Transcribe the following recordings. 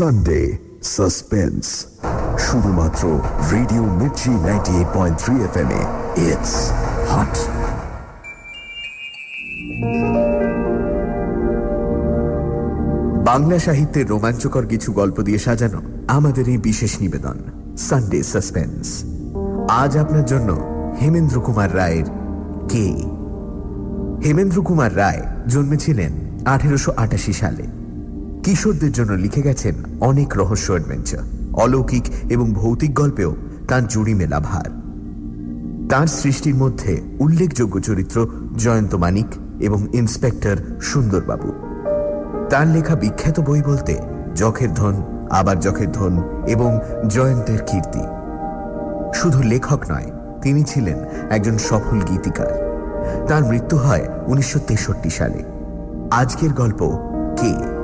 Sunday suspense শুধুমাত্র radio Mirchi ninety eight point three F M a it's hot Bangla সাহিত্যের রোমাঞ্চকর কিছু গল্প দিয়ে সাজানো আমাদের এই বিশেষ নিবেদন সানডে সাসপেন্স আজ আপনার জন্য হেমেন্দ্র কুমার রায়ের কে? হেমেন্দ্র কুমার রায় জন্মেছিলেন আঠেরোশো আটাশি সালে। কিশোরদের জন্য লিখে গেছেন অনেক রহস্য অ্যাডভেঞ্চার অলৌকিক এবং ভৌতিক গল্পেও তার জুড়ি মেলা ভার। তাঁর সৃষ্টির মধ্যে উল্লেখযোগ্য চরিত্র জয়ন্ত মানিক এবং ইন্সপেক্টর সুন্দরবাবু। তার লেখা বিখ্যাত বই বলতে যখের ধন, আবার যখের ধন এবং জয়ন্তের কীর্তি। শুধু লেখক নয়, তিনি ছিলেন একজন সফল গীতিকার। তার মৃত্যু হয় উনিশশো তেষট্টি সালে। আজকের গল্প কে?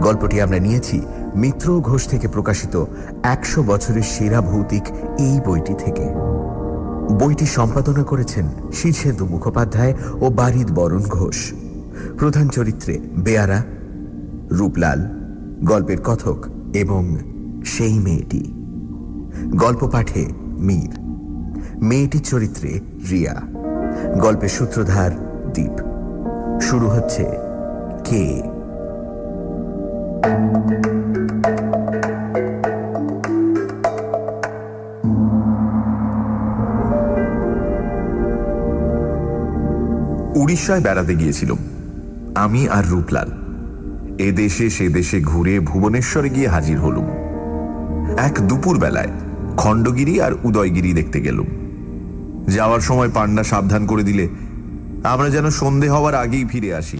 গল্পটি আমরা নিয়েছি মিত্র ঘোষ থেকে প্রকাশিত একশো বছরের সেরা ভৌতিক এই বইটি থেকে। বইটি সম্পাদনা করেছেন শীর্ষেন্দু মুখোপাধ্যায় ও বারিদ বরণ ঘোষ। প্রধান চরিত্রে বেয়ারা, রূপলাল, গল্পের কথক এবং সেই মেয়েটি। গল্প পাঠে মীর। মেয়েটির চরিত্রে রিয়া। গল্পের সূত্রধার দ্বীপ শুরু হচ্ছে কে? উড়িষ্যায় বেড়াতে গিয়েছিলাম। আমি আর রূপলাল। এ দেশে সে দেশে ঘুরে ভুবনেশ্বরে গিয়ে হাজির হলুম। এক দুপুর বেলায় খণ্ডগিরি আর উদয়গিরি দেখতে গেলুম। যাওয়ার সময় পান্ডা সাবধান করে দিলে, আমরা যেন সন্ধে হওয়ার আগেই ফিরে আসি।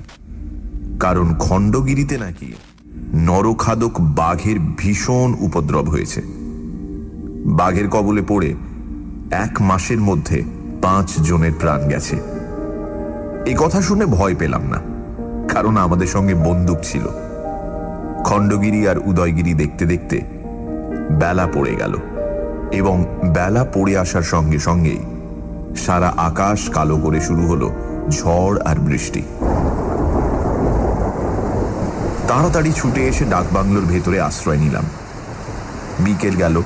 কারণ খণ্ডগিরিতে নাকি নরখাদক বাঘের ভীষণ উপদ্রব হয়েছে। বাঘের কবলে পড়ে এক মাসের মধ্যে পাঁচ জনের প্রাণ গেছে। এই কথা শুনে ভয় পেলাম না, কারণ আমাদের সঙ্গে বন্দুক ছিল। খণ্ডগিরি আর উদয়গিরি দেখতে দেখতে বেলা পড়ে গেল এবং বেলা পড়ে আসার সঙ্গে সঙ্গেই সারা আকাশ কালো করে শুরু হলো ঝড় আর বৃষ্টি। তাড়াতাড়ি ছুটে এসে ডাকবাংলোর ভেতরে আশ্রয় নিলাম। বিকেল গেল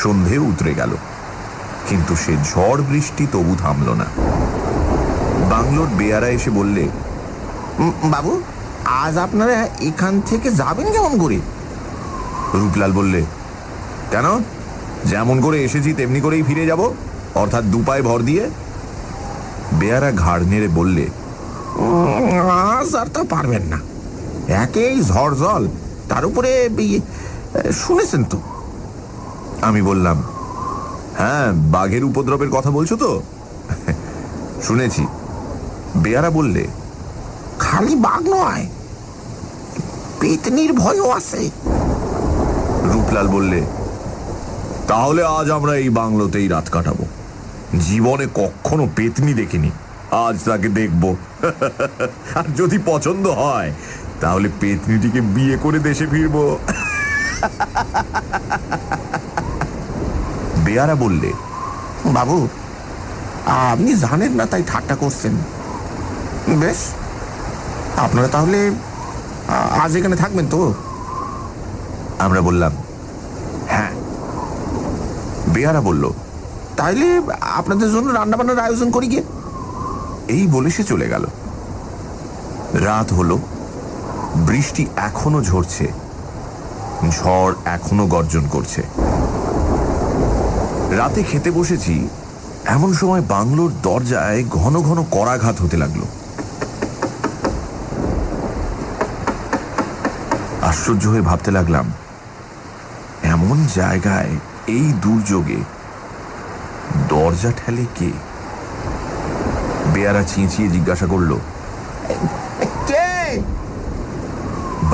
সন্ধে উতরে গেল কিন্তু সে ঝড় বৃষ্টি তবু থামল না। বাংলোর বেয়ারা এসে বললে বাবু আজ আপনারা এখান থেকে যাবেন কেমন করে? রূপলাল বললে কেন? যেমন করে এসেছি তেমনি করেই ফিরে যাব অর্থাৎ দুপায় ভর দিয়ে। বেয়ারা ঘাড় নেড়ে বললে আজ আর তা পারবেন না। একেই ঝড় জল তার উপরে শুনেছেন তো? আমি বললাম হ্যাঁ বাঘের উপদ্রবের কথা বলছো তো? শুনেছি। বেয়ারা বললে, খালি বাঘ নয়, পেতনির ভয়ও আছে। রূপলাল বললে, তাহলে আজ আমরা এই বাংলোতেই রাত কাটাবো। জীবনে কখনো পেতনি দেখিনি। আজ তাকে দেখব। আর যদি পছন্দ হয় তাহলে পেতনিটিকে বিয়ে করে দেশে ফিরবো। বেয়ারা বললে, বাবু, আপনি জানেন না তাই ঠাট্টা করছেন। বেশ, আপনারা তাহলে আজ এখানে থাকবেন তো? আমরা বললাম হ্যাঁ। বেয়ারা বলল, তাইলে আপনাদের জন্য রান্না বান্নার আয়োজন করি গিয়ে? এই বলে সে চলে গেল। রাত হলো। বৃষ্টি এখনও ঝরছে। ঝড় এখনও গর্জন করছে। রাতে খেতে বসেছি, এমন সময় বাংলোর দরজায় ঘন ঘন করাঘাত হতে লাগল। আশ্চর্য হয়ে ভাবতে লাগলাম, এমন জায়গায় এই দুর্যোগে দরজা ঠেলে কে? বেয়ারা চেঁচিয়ে জিজ্ঞাসা করল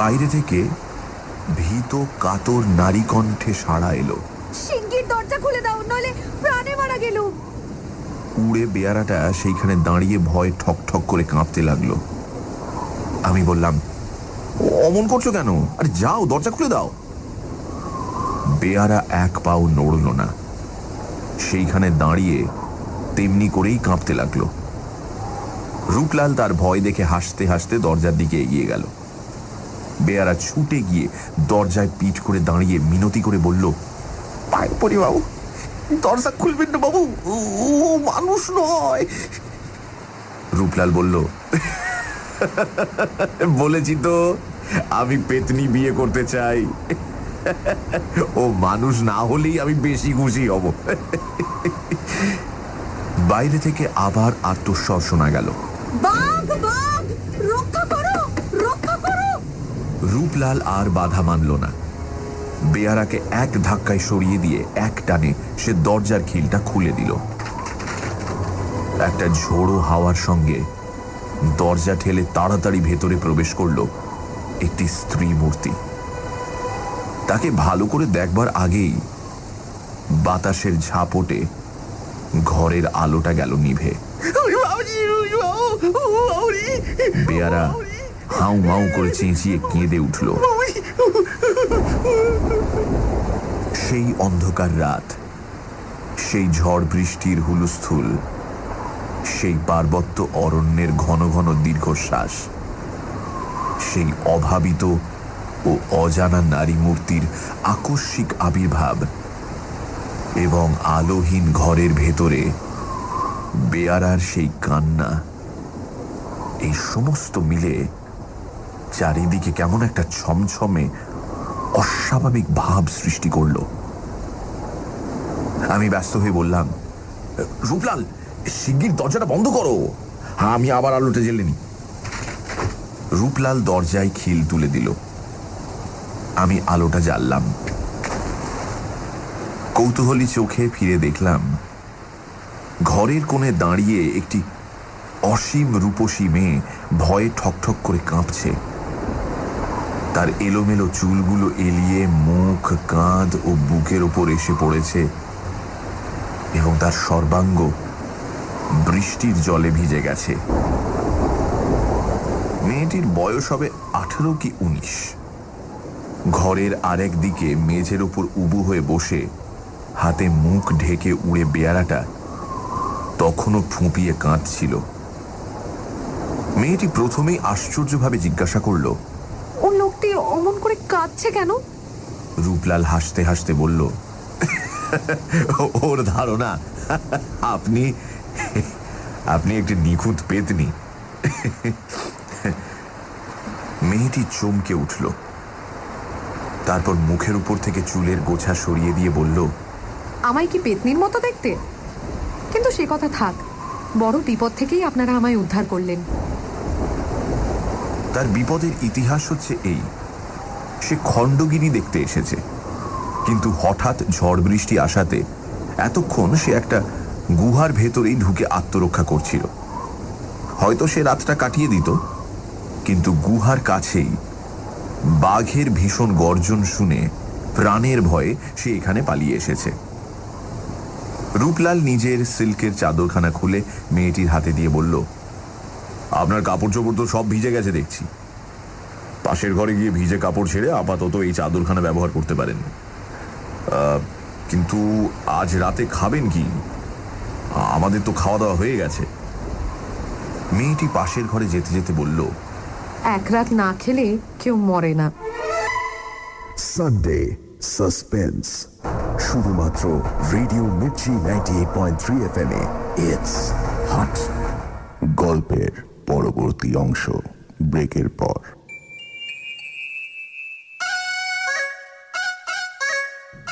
বাইরে থেকে ভীত কাতর নারী কণ্ঠে সাড়া এলো। শিগগির দরজা খুলে দাও নইলে প্রাণে মারা গেলুম। উড়ে বেয়ারাটা সেইখানে দাঁড়িয়ে ভয় ঠক ঠক করে কাঁপতে লাগল। আমি বললাম অমন করছ কেন? আরে যাও দরজা খুলে দাও। বেয়ারা এক পাও নড়ল না। সেইখানে দাঁড়িয়ে তেমনি করেই কাঁপতে লাগল। রূপলাল তার ভয় দেখে হাসতে হাসতে দরজার দিকে এগিয়ে গেল। বেয়ারা ছুটে গিয়ে দরজায় পিঠ করে দাঁড়িয়ে মিনতি করে বলল, পায়ে পড়ি বাবু, দরজা খুলবেন না বাবু, ও মানুষ নয়। রূপলাল বলল, বলেছি তো, আমি পেতনি বিয়ে করতে চাই। ও মানুষ না হলেই আমি বেশি খুশি হব। বাইরে থেকে আবার আত্মস্বর শোনা গেল। বাঘ বাঘ রক্ষা করো রক্ষা করো রূপলাল আর বাধা মানল না বেয়ারাকে এক ধাক্কায় সরিয়ে দিয়ে এক টানে সে দরজার খিলটা খুলে দিল একটা ঝোড়ো হাওয়ার সঙ্গে দরজা ঠেলে তাড়াতাড়ি ভেতরে প্রবেশ করল একটি স্ত্রী মূর্তি তাকে ভালো করে দেখবার আগেই বাতাসের ঝাপটে ঘরের আলোটা গেল নিভে বেয়ারা হাউ মাউ করে চেঁচিয়ে কেঁদে উঠল। সেই অন্ধকার রাত, সেই ঝড় বৃষ্টির হুলস্থুল, সেই পার্বত্য অরণ্যের ঘন ঘন দীর্ঘশ্বাস, সেই অভাবিত ও অজানা নারী মূর্তির আকস্মিক আবির্ভাব এবং আলোহীন ঘরের ভেতরে বেয়ারার সেই কান্না, এই সমস্ত মিলে চারিদিকে কেমন একটা ছমছমে অস্বাভাবিক ভাব সৃষ্টি করল। আমি ব্যস্ত হয়ে বললাম, রূপলাল, শিগগির দরজাটা বন্ধ করো। হ্যাঁ আমি আবার আলোটা জ্বেলে নি। রূপলাল দরজায় খিল তুলে দিল। আমি আলোটা জ্বাললাম। কৌতূহলী চোখে ফিরে দেখলাম, ঘরের কোণে দাঁড়িয়ে একটি অসীম রূপসী মেয়ে ভয়ে ঠকঠক করে কাঁপছে। তার এলোমেলো চুলগুলো এলিয়ে মুখ, কাঁধ ও বুকের ওপর এসে পড়েছে এবং তার সর্বাঙ্গ বৃষ্টির জলে ভিজে গেছে। মেয়েটির বয়স হবে আঠেরো কি উনিশ। ঘরের আরেক দিকে মেঝের ওপর উবু হয়ে বসে হাতে মুখ ঢেকে উড়ে বেয়ারাটা তখনও ফুঁপিয়ে কাঁদছিল। মেয়েটি প্রথমেই আশ্চর্যভাবে জিজ্ঞাসা করল অমন করে কাঁদছে কেন? রূপলাল হাসতে হাসতে বলল ওর ধারণা আপনি আপনি একটি নিখুঁত পেতনি। মেয়েটি চমকে উঠল। তারপর মুখের উপর থেকে চুলের গোছা সরিয়ে দিয়ে বলল আমায় কি পেতনির মতো দেখতে? কিন্তু সে কথা থাক বড় বিপদ থেকেই আপনারা আমায় উদ্ধার করলেন। তার বিপদের ইতিহাস হচ্ছে এই। সে খণ্ডগিরি দেখতে এসেছে। কিন্তু হঠাৎ ঝড় বৃষ্টি আসাতে এতক্ষণ সে একটা গুহার ভেতরেই ঢুকে আত্মরক্ষা করছিল। হয়তো সে রাতটা কাটিয়ে দিত, কিন্তু গুহার কাছেই বাঘের ভীষণ গর্জন শুনে প্রাণের ভয়ে সে এখানে পালিয়ে এসেছে। রূপলাল নিজের সিল্কের চাদরখানা খুলে মেয়েটির হাতে দিয়ে বলল, আপনার কাপড় চোপড় তো সব ভিজে গেছে দেখছি। পাশের ঘরে গিয়ে ভিজে কাপড় ছেড়ে আপাতত এই চাদরখানা ব্যবহার করতে পারেন। আহ, কিন্তু আজ রাতে খাবেন কি? আমাদের তো খাওয়া দাওয়া হয়ে গেছে। মেয়েটি পাশের ঘরে যেতে যেতে বলল এক রাত না খেলে কেউ মরে না। সানডে সাসপেন্স শুধুমাত্র radio Mirchi ninety eight point three F M a it's hot গল্পের পরবর্তী অংশ ব্রেকের পর।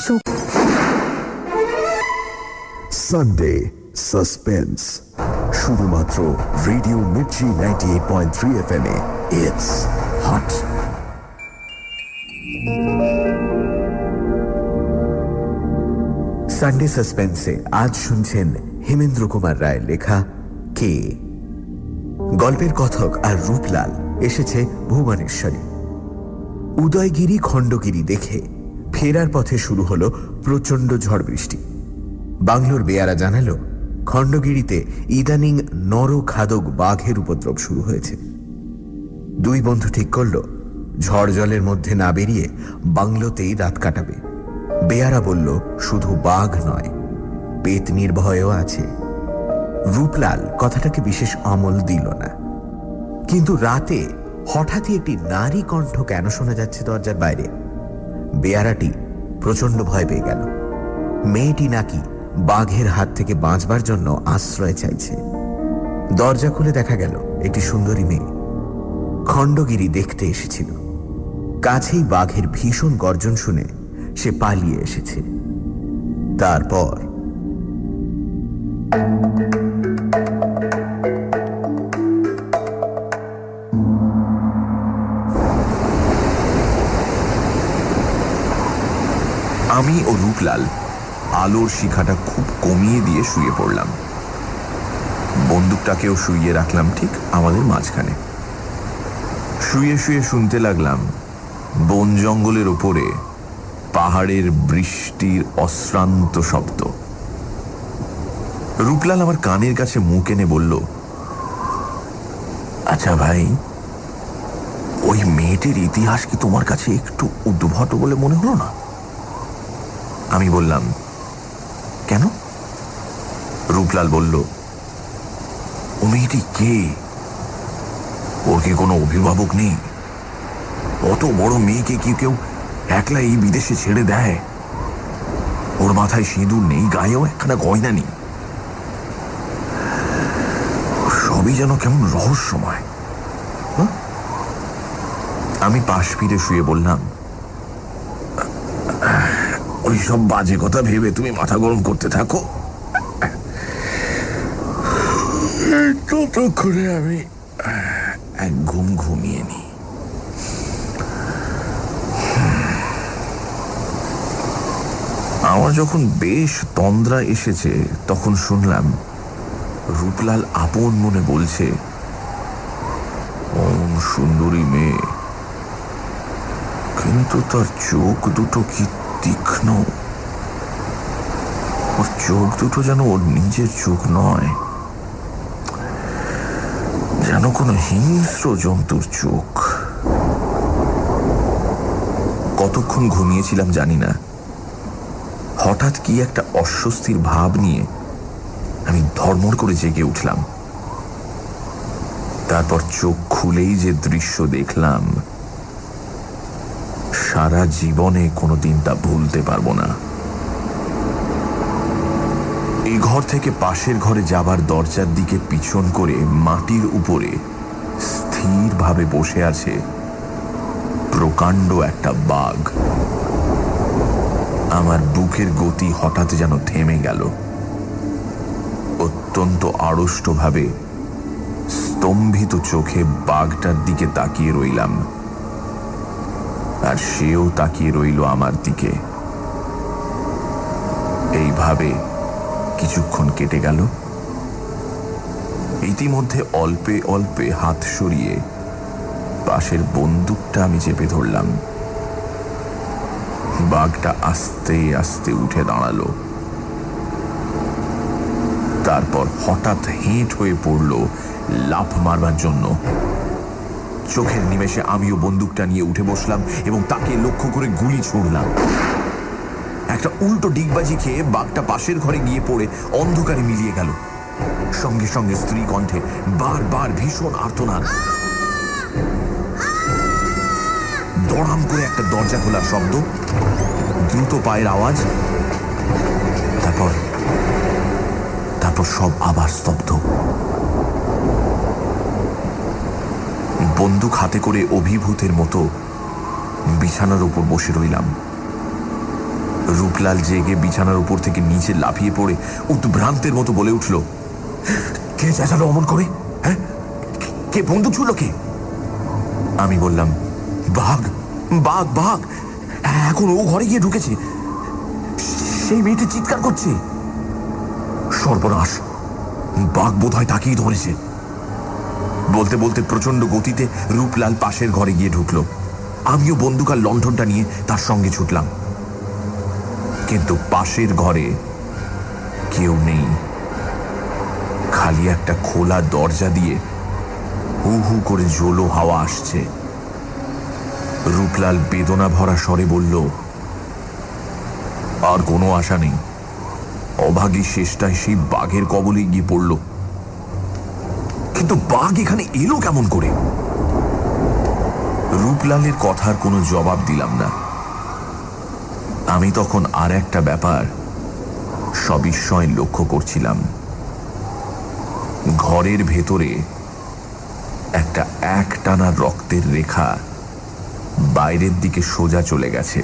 চুপ সানডে সাসপেন্স শুধুমাত্র radio Mirchi ninety eight point three F M a. It's hot Sunday সাসপেন্সে আজ শুনছেন হেমেন্দ্র কুমার রায়ের লেখা কে? গল্পের কথক আর রূপলাল এসেছে ভুবনেশ্বরে। উদয়গিরি খণ্ডগিরি দেখে ফেরার পথে শুরু হলো প্রচণ্ড ঝড় বৃষ্টি। বাংলোর বেয়ারা জানালো, খণ্ডগিরিতে ইদানিং নর খাদক বাঘের উপদ্রব শুরু হয়েছে। দুই বন্ধু ঠিক করল, ঝড় জলের মধ্যে না বেরিয়ে বাংলোতেই রাত কাটাবে। বেয়ারা বলল, শুধু বাঘ নয় পেতনির ভয়ও আছে। রূপলাল কথাটাকে বিশেষ আমল দিল না। কিন্তু রাতে হঠাৎই একটি নারী কণ্ঠ কেন শোনা যাচ্ছে দরজার বাইরে? বেয়ারাটি প্রচণ্ড ভয় পেয়ে গেল। মেয়েটি নাকি বাঘের হাত থেকে বাঁচবার জন্য আশ্রয় চাইছে। দরজা খুলে দেখা গেল একটি সুন্দরী মেয়ে। খণ্ডগিরি দেখতে এসেছিল। কাছেই বাঘের ভীষণ গর্জন শুনে সে পালিয়ে এসেছে। তারপর আমি ও রূপলাল আলোর শিখাটা খুব কমিয়ে দিয়ে শুয়ে পড়লাম। বন্দুকটাকেও শুইয়ে রাখলাম ঠিক আমাদের মাঝখানে। শুয়ে শুয়ে শুনতে লাগলাম, বন জঙ্গলের ওপরে পাহাড়ের বৃষ্টির অশ্রান্ত শব্দ। রূপলাল আমার কানের কাছে মুখ এনে বলল আচ্ছা ভাই, ওই মেয়েটির ইতিহাস কি তোমার কাছে একটু উদ্ভট বলে মনে হলো না? আমি বললাম, কেন? রূপলাল বলল ও মেয়েটি কে? ওর কি কোনো অভিভাবক নেই? অত বড় মেয়েকে কি কেউ একলা এই বিদেশে ছেড়ে দেয়? ওর মাথায় সিঁদুর নেই, গায়েও একখানা গয়না নেই। সবই যেন কেমন রহস্যময়? আমি পাশ ফিরে শুয়ে বললাম সব বাজে কথা ভেবে তুমি মাথা গরম করতে থাকো। ততক্ষণে আমি এক ঘুম ঘুমিয়ে নি আমার যখন বেশ তন্দ্রা এসেছে, তখন শুনলাম রূপলাল আপন মনে বলছে অমন সুন্দরী মেয়ে, কিন্তু তার চোখ দুটো কি তীক্ষ্ণ ওর চোখ দুটো যেন ওর নিজের চোখ নয়। যেন কোনো হিংস্র জন্তুর চোখ। কতক্ষণ ঘুমিয়েছিলাম জানি না। হঠাৎ কি একটা অস্বস্তির ভাব নিয়ে আমি ধর্মর করে জেগে উঠলাম। তারপর চোখ খুলেই যে দৃশ্য দেখলাম সারা জীবনে কোনোদিন তা ভুলতে পারব না। এই ঘর থেকে পাশের ঘরে যাবার দরজার দিকে পিছন করে মাটির উপরে স্থিরভাবে বসে আছে প্রকাণ্ড একটা বাঘ। আমার বুকের গতি হঠাৎ যেন থেমে গেল। অত্যন্ত আড়ষ্টভাবে স্তম্ভিত চোখে বাঘটার দিকে তাকিয়ে রইলাম। আর সেও তাকিয়ে রইল আমার দিকে। এইভাবে কিছুক্ষণ কেটে গেল। ইতিমধ্যে অল্পে অল্পে হাত সরিয়ে পাশের বন্দুকটা আমি চেপে ধরলাম। বাঘটা আস্তে আস্তে উঠে দাঁড়াল। তারপর হঠাৎ হেঁট হয়ে পড়ল লাফ মারবার জন্য। চোখের নিমেষে আমিও বন্দুকটা নিয়ে উঠে বসলাম এবং তাকে লক্ষ্য করে গুলি ছুড়লাম। একটা উল্টো ডিগবাজি খেয়ে বাঘটা পাশের ঘরে গিয়ে পড়ে অন্ধকারে মিলিয়ে গেল। সঙ্গে সঙ্গে স্ত্রী কণ্ঠে বারবার ভীষণ আর্তনাদ। দড়াম করে একটা দরজা খোলার শব্দ, দ্রুত পায়ের আওয়াজ, তারপর তারপর সব আবার স্তব্ধ। বন্দুক হাতে করে অভিভূতের মতো বিছানার উপর বসে রইলাম। রূপলাল জেগে বিছানার উপর থেকে নিচে লাফিয়ে পড়ে উদ্ভ্রান্তের মতো বলে উঠল, কে চেঁচালো অমন করে? হ্যাঁ? কে বন্দুক ছুড়ল কে? আমি বললাম, বাঘ বাঘ বাঘ, এখন ও ঘরে গিয়ে ঢুকেছে। সেই মেয়েটি চিৎকার করছে। সর্বনাশ, বাঘ বোধ হয় তাকেই ধরেছে। বলতে বলতে প্রচণ্ড গতিতে রূপলাল পাশের ঘরে গিয়ে ঢুকলো। আমিও বন্দুক আর লণ্ঠনটা নিয়ে তার সঙ্গে ছুটলাম। কিন্তু পাশের ঘরে কেউ নেই। খালি একটা খোলা দরজা দিয়ে হু হু করে জোলো হাওয়া আসছে। রূপলাল বেদনা ভরা স্বরে বলল, আর কোনো আশা নেই। অভাগী শেষটায় সেই বাঘের কবলে গিয়ে পড়ল। কিন্তু বাঘ এখানে এলো কেমন করে? রূপলালের কথার কোনো জবাব দিলাম না। আমি তখন আর একটা ব্যাপার সবিস্ময় লক্ষ্য করছিলাম। ঘরের ভেতরে একটা এক টানা রক্তের রেখা বাইরের দিকে সোজা চলে গেছে।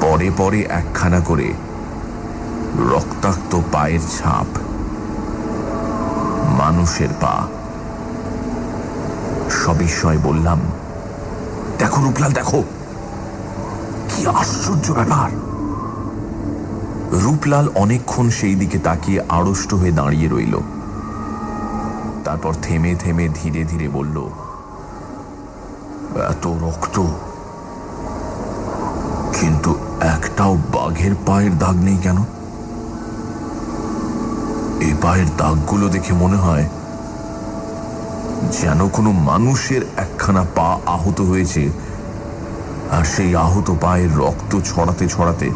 পরে পরে একখানা করে রক্তাক্ত পায়ের ছাপ মানুষের পা। সবিস্ময় বললাম, দেখো রূপলাল, দেখো। কি আশ্চর্য ব্যাপার। রূপলাল অনেকক্ষণ সেই দিকে তাকিয়ে আড়ষ্ট হয়ে দাঁড়িয়ে রইল। তারপর থেমে থেমে ধীরে ধীরে বলল, এত রক্ত। কিন্তু একটাও বাঘের পায়ের দাগ নেই কেন? এই পায়ের দাগগুলো দেখে মনে হয় যেন কোনো মানুষের একখানা পা আহত হয়েছে। আর সেই আহত পায়ের রক্ত ছড়াতে ছড়াতে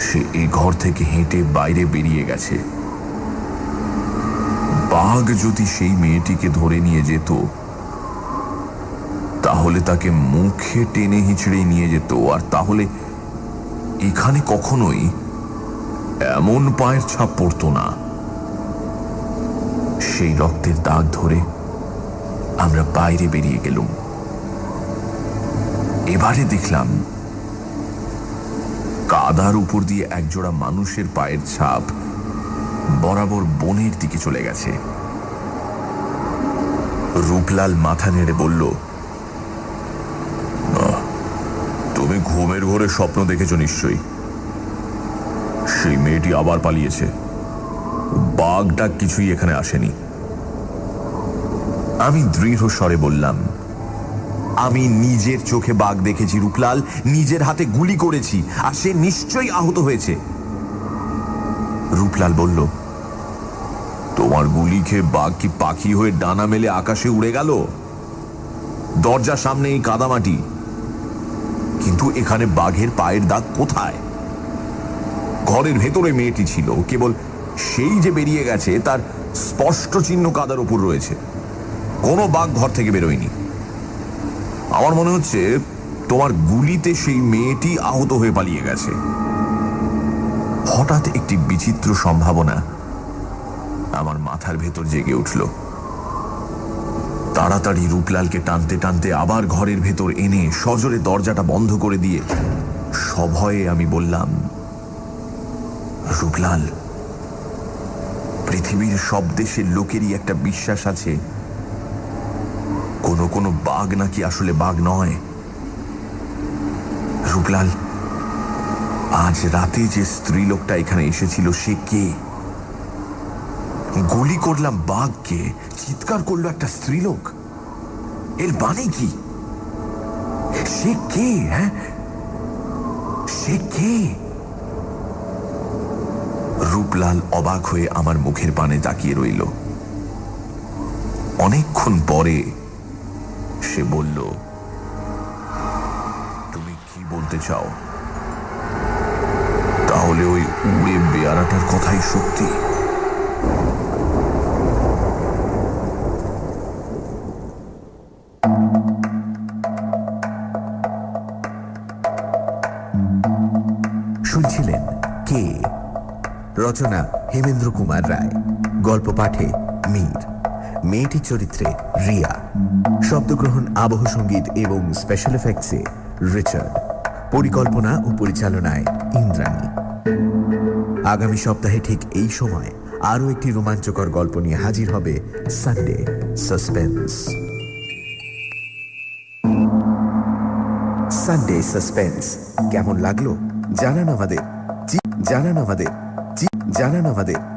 সে এই ঘর থেকে হেঁটে বাইরে বেরিয়ে গেছে। বাঘ যদি সেই মেয়েটিকে ধরে নিয়ে যেত, তাহলে তাকে মুখে টেনে হিঁচড়ে নিয়ে যেত। আর তাহলে এখানে কখনোই এমন পায়ের ছাপ পড়তো না। সেই রক্তের দাগ ধরে আমরা বাইরে বেরিয়ে গেলুম। এবারে দেখলাম কাদার উপর দিয়ে একজোড়া মানুষের পায়ের ছাপ বরাবর বনের দিকে চলে গেছে। রূপলাল মাথা নেড়ে বলল "আহ, তুমি ঘুমের ঘরে স্বপ্ন দেখেছ নিশ্চয়ই। সেই মেয়েটি আবার পালিয়েছে। বাঘটা কিছুই এখানে আসেনি। আমি দৃঢ় স্বরে বললাম, আমি নিজের চোখে বাঘ দেখেছি, রূপলাল। নিজের হাতে গুলি করেছি, আর সে নিশ্চয়ই আহত হয়েছে। রূপলাল বলল, তোমার গুলি খেয়ে বাঘ কি পাখি হয়ে ডানা মেলে আকাশে উড়ে গেল? দরজার সামনে এই কাদামাটি। কিন্তু এখানে বাঘের পায়ের দাগ কোথায়? ঘরের ভেতরে মেয়েটি ছিল। কেবল সেই যে বেরিয়ে গেছে, তার স্পষ্ট চিহ্ন কাদার উপর রয়েছে। কোনো বাঘ ঘর থেকে বেরোয়নি। আমার মনে হচ্ছে তোমার গুলিতে সেই মেয়েটি আহত হয়ে পালিয়ে গেছে। হঠাৎ একটি বিচিত্র সম্ভাবনা আমার মাথার ভেতর জেগে উঠল। তাড়াতাড়ি রূপলালকে টানতে টানতে আবার ঘরের ভেতর এনে সজোরে দরজাটা বন্ধ করে দিয়ে সভয়ে আমি বললাম রূপলাল পৃথিবীর সব দেশের লোকেরই একটা বিশ্বাস আছে। কোনো কোনো বাঘ নাকি আসলে বাঘ নয়। রূপলাল আজ রাতে যে স্ত্রীলোকটা এখানে এসেছিল, সে কে? গুলি করলাম বাঘকে, চিৎকার করল একটা স্ত্রীলোক। এর মানে কি? সে কে হ্যাঁ? সে কে? রূপলাল অবাক হয়ে আমার মুখের পানে তাকিয়ে রইল। অনেকক্ষণ পরে সে বলল, তুমি কি বলতে চাও? তাহলে ওই উড়ে বেয়ারাটার কথাই সত্যি। শুনছিলেন কে? রচনা হেমেন্দ্র কুমার রায়। গল্প পাঠে মীর। মেয়েটি চরিত্রে রিয়া। শব্দগ্রহণ, আবহ সংগীত এবং স্পেশাল এফেক্টসে রিচার্ড। পরিকল্পনা ও পরিচালনায় ইন্দ্রাণী। আগামী সপ্তাহে ঠিক এই সময় আরও একটি রোমাঞ্চকর গল্প নিয়ে হাজির হবে সানডে সাসপেন্স সানডে সাসপেন্স কেমন লাগল? জানান আমাদের। জানান আমাদের। জানান আমাদের।